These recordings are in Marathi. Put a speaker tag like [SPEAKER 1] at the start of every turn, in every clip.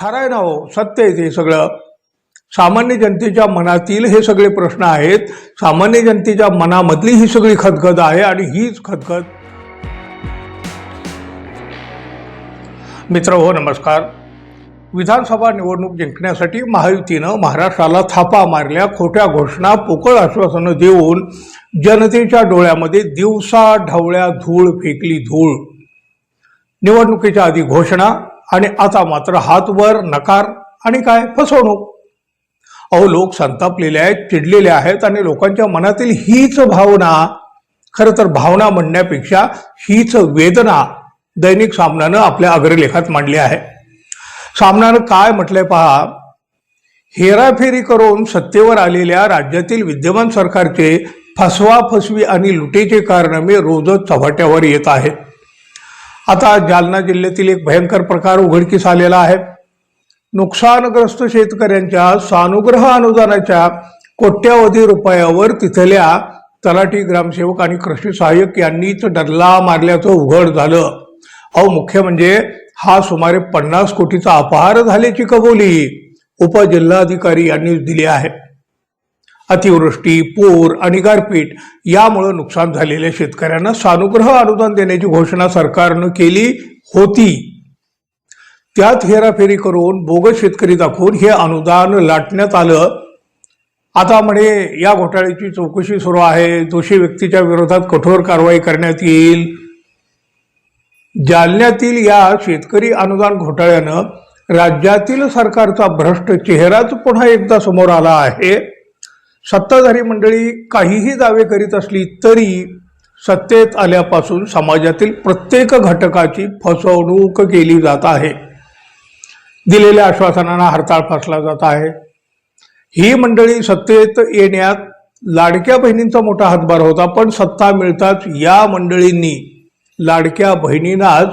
[SPEAKER 1] खरं आहे ना हो सत्य आहे ते सगळं. सामान्य जनतेच्या मनातील हे सगळे प्रश्न आहेत. सामान्य जनतेच्या मनामधली ही सगळी खदखद आहे आणि हीच खदखद. मित्र हो नमस्कार. विधानसभा निवडणूक जिंकण्यासाठी महायुतीनं महाराष्ट्राला थापा मारल्या खोट्या घोषणा पोकळ आश्वासनं देऊन जनतेच्या डोळ्यामध्ये दिवसा ढवळ्या धूळ फेकली धूळ. निवडणुकीच्या आधी घोषणा आणि आता मात्र हात वर नकार आणि काय? फसवणूक. अहो लोक संतापलेले आहेत चिडलेले आहेत आणि लोकांच्या मनातील हीच भावना खरं तर भावना म्हणण्यापेक्षा हीच वेदना दैनिक सामनानं आपल्या अग्रलेखात मांडली आहे. सामनानं काय म्हटलंय पहा? हेराफेरी करून सत्तेवर आलेल्या राज्यातील विद्यमान सरकारचे फसवा फसवी आणि लुटेचे मी रोजच चव्हाट्यावर येत आहेत. आता जालना जिल्ह्यातील एक भयंकर प्रकार उघडकीस आलेला आहे. नुकसानग्रस्त शेतकऱ्यांच्या सानुग्रह अनुदानाच्या कोट्यावधी रुपयावर तिथल्या तलाठी ग्रामसेवक आणि कृषी सहाय्यक यांनीच डल्ला मारल्याचं उघड झालं. अहो मुख्य म्हणजे हा सुमारे पन्नास कोटीचा अपहार झाल्याची कबुली उपजिल्हाधिकारी यांनी दिली आहे. अतिवृष्टी पूर आणि गारपीट यामुळं नुकसान झालेल्या शेतकऱ्यांना सानुग्रह अनुदान देण्याची घोषणा सरकारनं केली होती. त्यात हेराफेरी करून बोगस शेतकरी दाखवून हे अनुदान लाटण्यात आलं. आता म्हणे या घोटाळ्याची चौकशी सुरू आहे. दोषी व्यक्तीच्या विरोधात कठोर कारवाई करण्यात येईल. जालन्यातील या शेतकरी अनुदान घोटाळ्यानं राज्यातील सरकारचा भ्रष्ट चेहराच पुन्हा एकदा समोर आला आहे. सत्ताधारी मंडळी काहीही दावे करीत असली तरी सत्तेत आल्यापासून समाजातील प्रत्येक घटकाची फसवणूक केली जात आहे. दिलेल्या आश्वासनांना हरताळ फासला जात आहे. ही मंडळी सत्तेत येण्यात लाडक्या बहिणींचा मोठा हातभार होता पण सत्ता मिळताच या मंडळींनी लाडक्या बहिणींनाच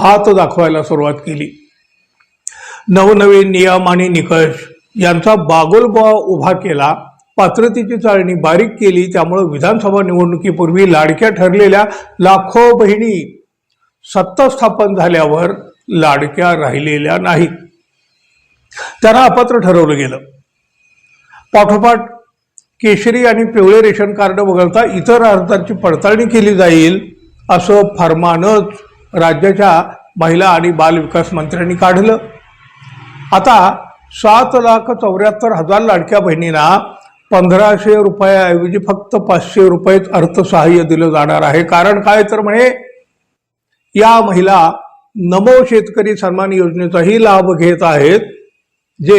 [SPEAKER 1] हात दाखवायला सुरुवात केली. नवनवीन नियम आणि निकष यांचा बागोलबा उभा केला. पात्रतेची चाळणी बारीक केली त्यामुळे विधानसभा निवडणुकीपूर्वी लाडक्या ठरलेल्या लाखो बहिणी सत्ता स्थापन झाल्यावर लाडक्या राहिलेल्या नाहीत. त्यांना अपात्र ठरवलं गेलं. पाठोपाठ केशरी आणि पिवळे रेशन कार्ड वगळता इतर अर्जांची पडताळणी केली जाईल असं फरमानच राज्याच्या महिला आणि बाल विकास मंत्र्यांनी काढलं. आता सात लाख चौऱ्याहत्तर हजार लाडक्या बहिणींना पंधराशे रुपयाऐवजी फक्त पाचशे रुपयेच अर्थसहाय्य दिलं जाणार आहे. कारण काय तर म्हणे या महिला नमो शेतकरी सन्मान योजनेचाही लाभ घेत आहेत. जे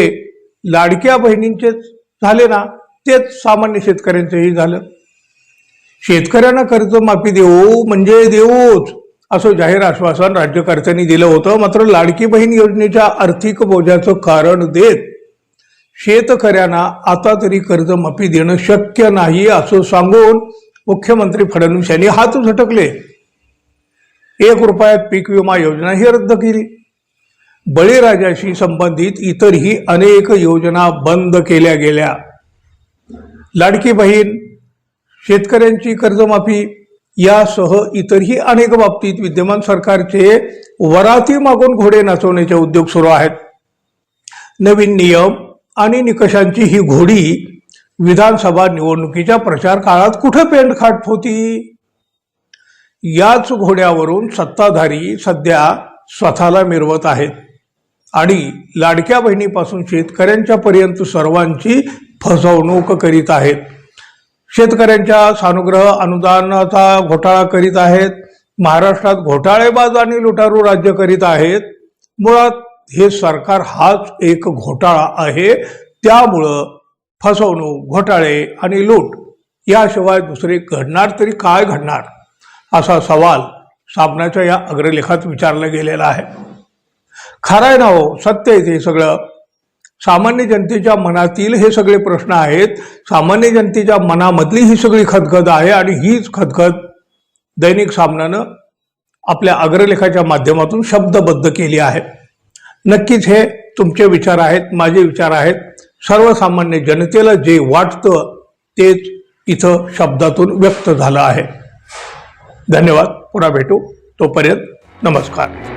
[SPEAKER 1] लाडक्या बहिणींचे झाले ना तेच सामान्य शेतकऱ्यांचेही झालं. शेतकऱ्यांना कर्जमाफी देऊ म्हणजे देऊच असं जाहीर आश्वासन राज्यकर्त्यांनी दिलं होतं. मात्र लाडकी बहीण योजनेच्या आर्थिक बोजाचं कारण देत शेतकऱ्यांना आता तरी कर्जमाफी देणं शक्य नाही असं सांगून मुख्यमंत्री फडणवीस यांनी हात झटकले. एक रुपयात पीक विमा योजना ही रद्द केली. बळीराजाशी संबंधित इतरही अनेक योजना बंद केल्या गेल्या. लाडकी बहीण शेतकऱ्यांची कर्जमाफी यासह इतरही अनेक बाबतीत विद्यमान सरकारचे वराती मागून घोडे नाचवण्याचे उद्योग सुरू आहेत. नवीन नियम आणि निकषांची ही घोडी विधानसभा निवडणुकीच्या प्रचार काळात कुठं पेंडखाट होती? याच घोड्यावरून सत्ताधारी सध्या स्वतःला मिरवत आहेत. आणि लाडक्या बहिणीपासून शेतकऱ्यांच्या पर्यंत सर्वांची फसवणूक करीत आहेत. शेतकऱ्यांच्या सानुग्रह अनुदानाचा घोटाळा करीत आहेत. महाराष्ट्रात घोटाळेबाज आणि लुटारू राज्य करीत आहेत. मुळात हे सरकार हाच एक घोटाळा आहे. त्यामुळं फसवणूक घोटाळे आणि लूट याशिवाय दुसरे घडणार तरी काय घडणार? असा सवाल सामनाच्या या अग्रलेखात विचारला गेलेला आहे. खरं आहे ना हो सत्य आहे ते सगळं. सामान्य जनतेच्या मनातील हे सगळे प्रश्न आहेत. सामान्य जनतेच्या मनामधली ही सगळी खदखद आहे आणि हीच खदखद दैनिक सामनानं आपल्या अग्रलेखाच्या माध्यमातून शब्दबद्ध केली आहे. नक्कीच हे तुमचे विचार आहेत माझे विचार आहेत. सर्वसामान्य जनतेला जे वाटतं तेच इथं शब्दातून व्यक्त झालं आहे. धन्यवाद. पुन्हा भेटू. तोपर्यंत नमस्कार.